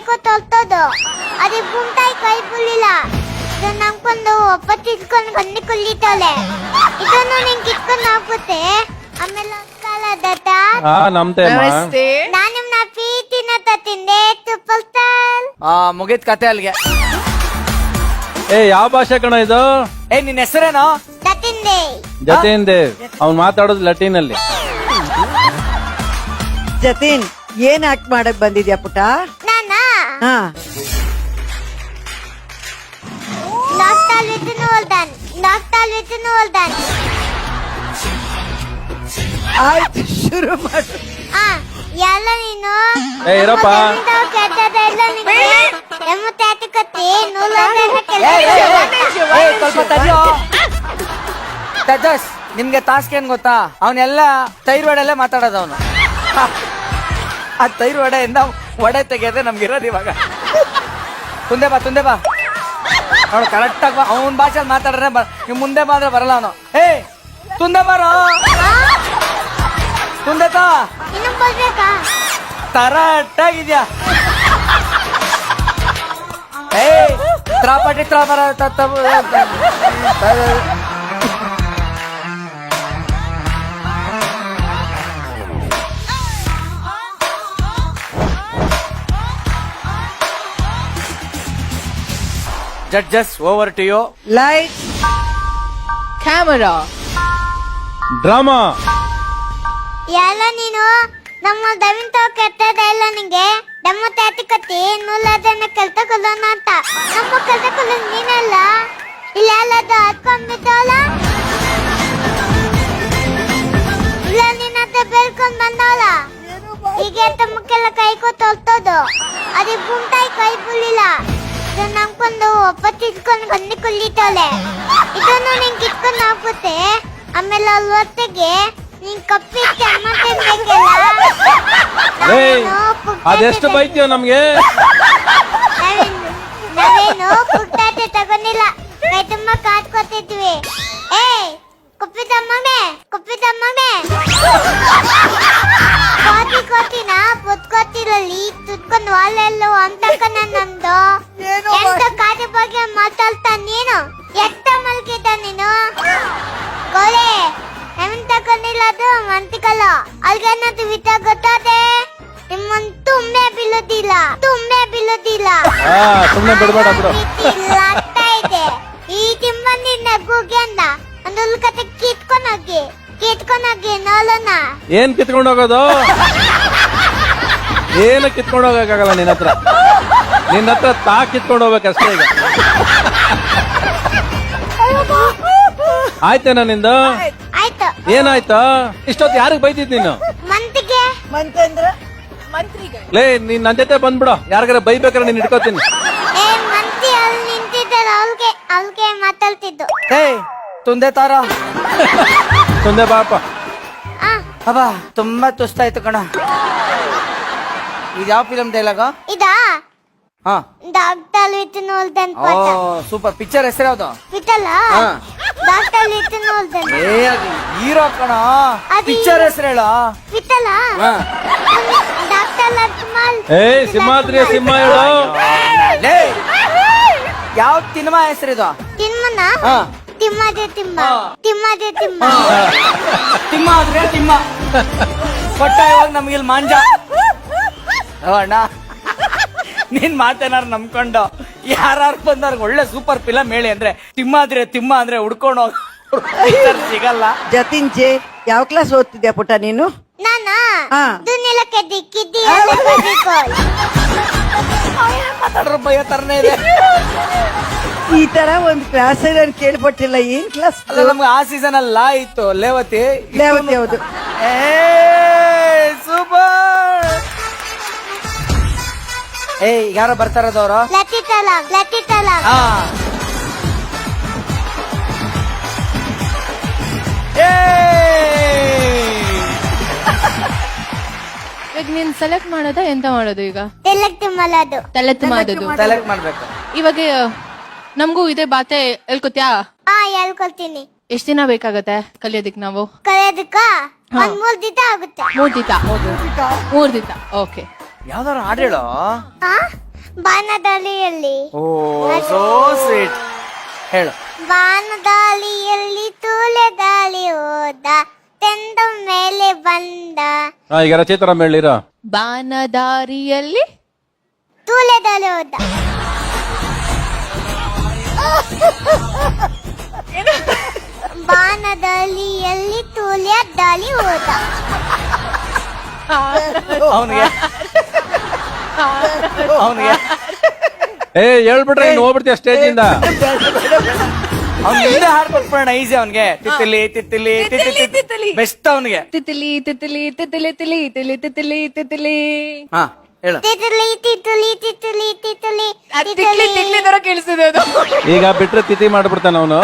ಕೈಕೋ ತೊಳ್ತೋದು ಅದೇ ಗುಂಟಾಯಿ ಕೈ ಬುಳ್ಳಿಲ್ಲ ಇದು ನಂಬ್ಕೊಂಡು ಒಪ್ಪ ತಿಳ್ಕೊಂಡು ಗಂಡಿ ಕುಲ್ಲಿತಾಳೆ ಇದನ್ನು ನಿಂಗೆ ಹೋಗುತ್ತೆ ಆಮೇಲೆ ಕಾಲ ದತ್ತ ಹಾ ನಮ್ತೆ ನಮಸ್ತೆ. ನಾನು ನಿಮ್ನ ಪ್ರೀತಿನ ತತ್ತಿಂದೆ ತುಪ್ಪಲ್ ಸ್ಟಾಲ್ ಆ ಮುಗಿತ್ ಕತೆ ಅಲ್ಲಿಗೆ ಏ ಯಾವ ಭಾಷೆ ಕಣ ಇದು? ಏ ನಿನ್ ಹೆಸರೇನೋ? ಜತೀನ್ ದೇವ್ ಅವ್ನ್ ಮಾತಾಡೋದು ಲಟೀನಲ್ಲಿ ಜತೀನ್ ಏನ್ ಆಕ್ಟ್ ಮಾಡಕ್ ಬಂದಿದ್ಯಾ ಪುಟ? ನಾನಾ ವಿತ್ತು ಹೋಲ್ದಾನ್ ನಾಕ್ತಾಲ್ ವಿತ್ತು ಹೋಲ್ದಾನ್ ಆಯ್ತು ಶುರು ಮಾಡು. ಆ ಎಲ್ಲ ನೀನು? ಏ, ಇರಪ್ಪ. ಕೆಟ್ಟದ ಎಲ್ಲ ನಿಂಗೆ ಎಮ್ಮತ್ತಾತಿ ಕತ್ತಿ ನೂಲಾದ ಏ, ಏ, ಏ, ಏ, ಸ್ವಲ್ಪ ತಡ್ಯೋ. ತೇಜಸ್ ನಿಮ್ಗೆ ಟಾಸ್ಕ್ ಏನ್ ಗೊತ್ತಾ? ಅವನೆಲ್ಲ ತೈರ್ ವಡೆಲ್ಲ ಮಾತಾಡೋದು ಅವನು. ಆ ತೈರ್ ವಡೆ ತೆಗೆಯೋದೇ ನಮ್ಗೆ ಇರೋದು ಇವಾಗ. ತುಂದೆ ಬಾ ತುಂದೆ ಬಾ. ಅವನು ಕರೆಕ್ಟ್ ಆಗಿ ಅವನ ಭಾಷೆಯಲ್ಲಿ ಮಾತಾಡ್ರೆ ಬ ನೀವು ಮುಂದೆ ಬಾ ಅಂದ್ರೆ ಬರಲ್ಲ ಅವನು. ಹೇ ತುಂದೆ ಬಾರೋ. ತುಂದೆ ತಾ ಆಗಿದ್ಯಾ ಬರ್ಬೇಕಾ ಏಯ್ ತ್ರಾಪಟಿ ತ್ರಾಪರ judges over to you light camera drama ಎಲ್ಲ ನೀನು ನಮ್ಮ ದವಿಂತ ಕೆಟ್ಟದ ಎಲ್ಲ ನಿಂಗೆ. ನಮ್ಮ ತಾತಿ ಕತ್ತಿ ನೂಲದನ್ನ ಕೆಲ್ತ ಕೊಲ್ಲೋಣ ಅಂತ. ನಮ್ಮ ಕೆಲ್ತ ಕೊಲ್ಲ ನೀನಲ್ಲ. ಇಲ್ಲ ಅದು ಹತ್ಕೊಂಡ್ಬಿಟ್ಟವಲ್ಲ ಇಲ್ಲ ನಿನ್ನ ಹತ್ರ ಬೆಳ್ಕೊಂಡ್ ಬಂದವಲ್ಲ? ಈಗ ತಮ್ಮಕ್ಕೆಲ್ಲ ಕೈ ಕೊಟ್ಟು ಹೊಲ್ತೋದು. ಅದು ಗುಂಟಾಯಿ ಕೈ ಬುಳ್ಳಿಲ್ಲ ಇದು ನಂಬ್ಕೊಂಡು ಒಬ್ಬ ತಿಳ್ಕೊಂಡು ಗಂಡಿ ಕುಲ್ಲಿತಾಳೆ ಇದನ್ನು ನೀನ್ ಕಿತ್ಕೊಂಡು ಹಾಕುತ್ತೆ ಆಮೇಲೆ ಅಲ್ಲಿ ಹೊತ್ತಿಗೆ ನೀನ್ ಕಪ್ಪಿಟ್ಟು ಅಮ್ಮ ತಿನ್ಬೇಕಲ್ಲ. ಅದೆಷ್ಟು ಬೈತೀವ ನಮ್ಗೆ? ನಾವೇನು ಪುಟ್ಟಾಟೆ ತಗೊಂಡಿಲ್ಲ. ಕೈ ತುಂಬ ಕಾದ್ಕೊತಿದ್ವಿ. ಏ ಕುಪ್ಪಿದಮ್ಮನೆ ಕುಪ್ಪಿದಮ್ಮನೆ ಕೋತಿ ಕೋತಿನ? ಪುತ್ಕೋತಿರಲ್ಲಿ ತುತ್ಕೊಂಡು ವಾಲೆಲ್ಲ ಅಂತಕನ ನಂದು ಎಂತ ಕಾರ್ಯ ಬಗ್ಗೆ ಮಾತಾಡ್ತಾ ನೀನು? ಎತ್ತ ಮಲ್ಗಿದ್ದ ನೀನು? ಗೋಳೆ ಎಂತ ತಗೊಂಡಿಲ್ಲ ಅದು? ಮಂತಿಕಲ್ಲ ಅಲ್ಗೇನದು ವಿತ ಗೊತ್ತಾದೆ? ನಿಮ್ಮನ್ ತುಂಬೆ ಬೀಳೋದಿಲ್ಲ ತುಂಬೆ ಬೀಳೋದಿಲ್ಲ ಹಾ ಸುಮ್ನೆ ಬಿಡ್ಬೇಡ ಬಿಡು. ಇದೆ. ಈ ತಿಮ್ಮಂದಿನ ಅಂದ. ಒಂದು ಕತೆ ಕಿತ್ಕೊಂಡೋಗಿ ಕಿತ್ಕೊಂಡೋಗಿ ನೋಲನ ಏನ್ ಕಿತ್ಕೊಂಡು ಹೋಗೋದು? ಏನು ಕಿತ್ಕೊಂಡು ಹೋಗಕ್ಕಾಗಲ್ಲ ನಿನ್ನ ಹತ್ರ? ನಿನ್ನ ಹತ್ರ ತಾ ಕಿತ್ಕೊಂಡು ಹೋಗ್ಬೇಕಷ್ಟೇ ಈಗ. ಆಯ್ತೇನ ನಿಂದು? ಆಯ್ತು. ಏನಾಯ್ತು? ಇಷ್ಟೊತ್ತು ಯಾರಿಗೆ ಬೈತಿದ್ ನೀನು? ಮಂತಿಗೆ ಮಂತಂದ್ರ ಲೇ ನೀನ್ ನನ್ ಜೊತೆ ಬಂದ್ಬಿಡ. ಯಾರಿಗಾರ ಬೈಬೇಕಾರೆ ನೀನ್ ಇಟ್ಕೋತೀನಿ ಏ ಮಂತಿ ಅಲ್ಲಿ ನಿಂತಿದ್ದಲ್ಲ ಮಾತಾಡ್ತಿದ್ದು. ತುಂದೆ ತಾರ? ತುಂದೆ ಬಾಪ ಆ. ಅಬ್ಬಾ ತುಂಬಾ ತುಸ್ತಾಯ್ತು ಕಣ. ಇದು ಯಾವ ಫಿಲಮ್ ಡೈಲಾಗ ಇದಾ? ಹಾ. ಡಾಕ್ಟರ್ ವಿತ್ ನೋಲ್ದನ್ ಓ ಸೂಪರ್ ಪಿಕ್ಚರ್ ಹೆಸರು ಯಾವ್ದು? ಹಾ. ಡಾಕ್ಟರ್ ವಿತ್ ನೋಲ್ದನ್ ಏ ಹೀರೋ ಕಣ. ಅದು ಪಿಕ್ಚರ್ ಹೆಸರು ಹೇಳ. ಡಾಕ್ಟರ್ ಏ ಸಿಂಹಾದ್ರಿ ಸಿಂಹ ಹೇಳು. ಲೇ, ಯಾವ ಸಿನಿಮಾ ಇದು? ತಿಮ್ಮನ? ಹಾ. ತಿಮ್ಮದೆ ತಿಮ್ಮ. ತಿಮ್ಮದೆ ತಿಮ್ಮ. ತಿಮ್ಮ ಆದ್ರೆ ತಿಮ್ಮ. ಕೊಟ್ಟ ಇವಾಗ ನಮ್ಗೆ ಇಲ್ಲಿ ಮಾಂಜ. ಅಣ್ಣ ನೀನ್ ಮಾತೇನಾರು ನಂಬ್ಕೊಂಡು ಯಾರು ಬಂದಾರ ಒಳ್ಳೆ ಸೂಪರ್ ಫಿಲಮ್ ಹೇಳಿ ಅಂದ್ರೆ ತಿಮ್ಮ ಅಂದ್ರೆ ತಿಮ್ಮ ಅಂದ್ರೆ ಉಡ್ಕೊಂಡು ಹೋಗ್ ಸಿಗಲ್ಲ. ಜತಿನ್ ಜೆ ಯಾವ ಕ್ಲಾಸ್ ಓದ್ತಿದ್ಯಾ ಪುಟ ನೀನು? ನಾನ? ಹಾ. ಮಾತಾಡ್ರ ಭಯ ತರನೇ ಇದೆ. ಈ ತರ ಒಂದ್ ಕ್ಲಾಸ್ ನಾನು ಕೇಳ್ಪಟ್ಟಿಲ್ಲ ಏನ್ ಕ್ಲಾಸ್ ಅಲ್ಲ ನಮ್ಗೆ ಆ ಸೀಸನ್ ಅಲ್ಲ ಇತ್ತು. ಲೇವತಿ ಲೇವತಿ ಹೌದು. ಏ ಏ ಯಾರೋ ಬರ್ತಾರದವ್ರು ಲತಿತಲ ಲತಿತಲ ಆ ಏ ಇವಾಗ ನೀನ್ ಸೆಲೆಕ್ಟ್ ಮಾಡೋದಾ ಎಂತ ಮಾಡೋದು ಈಗ? ತೆಲಕ್ ತಿಮ್ಮಲದು ಮಾಡೋದು. ಸೆಲೆಕ್ಟ್ ಮಾಡ್ಬೇಕು. ಇವಾಗ ನಮಗೂ ಇದೇ ಬಾತೆ ಹೇಳ್ಕೊತ್ಯಾ? ಆ ಹೇಳ್ಕೊಳ್ತೀನಿ. ಎಷ್ಟ್ ದಿನ ಬೇಕಾಗತ್ತೆ ಕಲಿಯೋದಿಕ್ ನಾವು? ಕಲಿಯೋದಿಕ್ಕ ಒಂದ್ ಮೂರ್ ದಿನ ಆಗುತ್ತೆ. ಮೂರ್ ದಿನ. ಮೂರ್ ದಿನ. ಓಕೆ. ಯಾವ್ದಾರು ಹಾಡು ಹೇಳೋ ಹಾ ಬಾನದಾಳಿಯಲ್ಲಿ. ಓ ಸೋ ಸ್ವೀಟ್ ಹೇಳು. ಬಾನದಾಳಿಯಲ್ಲಿ ತೂಲೆ ದಾಳಿ ಹೋದ ತೆಂದ ಮೇಲೆ ಬಂದ. ಹಾ ಈಗ ರಚಿತರ ಹೇಳಿರೋ? ಬಾನದಾರಿಯಲ್ಲಿ ತೂಲೆ ದಾಳಿ ಹೋದ. ಬಾನದಾಳಿಯಲ್ಲಿ ತೂಲೆ ದಾಳಿ ಹೋದ. ಅವನಿಗೆ ಅವನಿಗೆ. ಏ ಹೇಳ್ಬಿಟ್ರೆ ನೀನು ಹೋಗ್ಬಿಡ್ತೀಯ ಸ್ಟೇಜ್ ಇಂದ ಅವ್ನಿಗೆ ಹಿಂದೆ ಹಾಡ್ ಕೊಟ್ಬಿಡೋಣ ಈಸಿ ಅವನಿಗೆ. ತಿತ್ತಿಲಿ ತಿತ್ತಿಲಿ ತಿತ್ತಿಲಿ ತಿತ್ತಿಲಿ. ಬೆಸ್ಟ್ ಅವನಿಗೆ. ತಿತಿಲಿ ತಿತಿಲಿ ತಿತಿಲಿ ತಿಲಿ ತಿಲಿ ತಿತಿಲಿ ತಿತಿಲಿ ಹಾ ಹೇಳು. ತಿತಲಿ ತಿತಲಿ ತಿತಲಿ ತಿತಲಿ ತಿಕ್ಲಿ ತಿಕ್ಲಿ ತರ ಕೇಳಿಸಿದೆ ಅದು. ಈಗ ಬಿಟ್ರೆ ತಿಥಿ ಮಾಡ್ಬಿಡ್ತಾನ ಅವನು.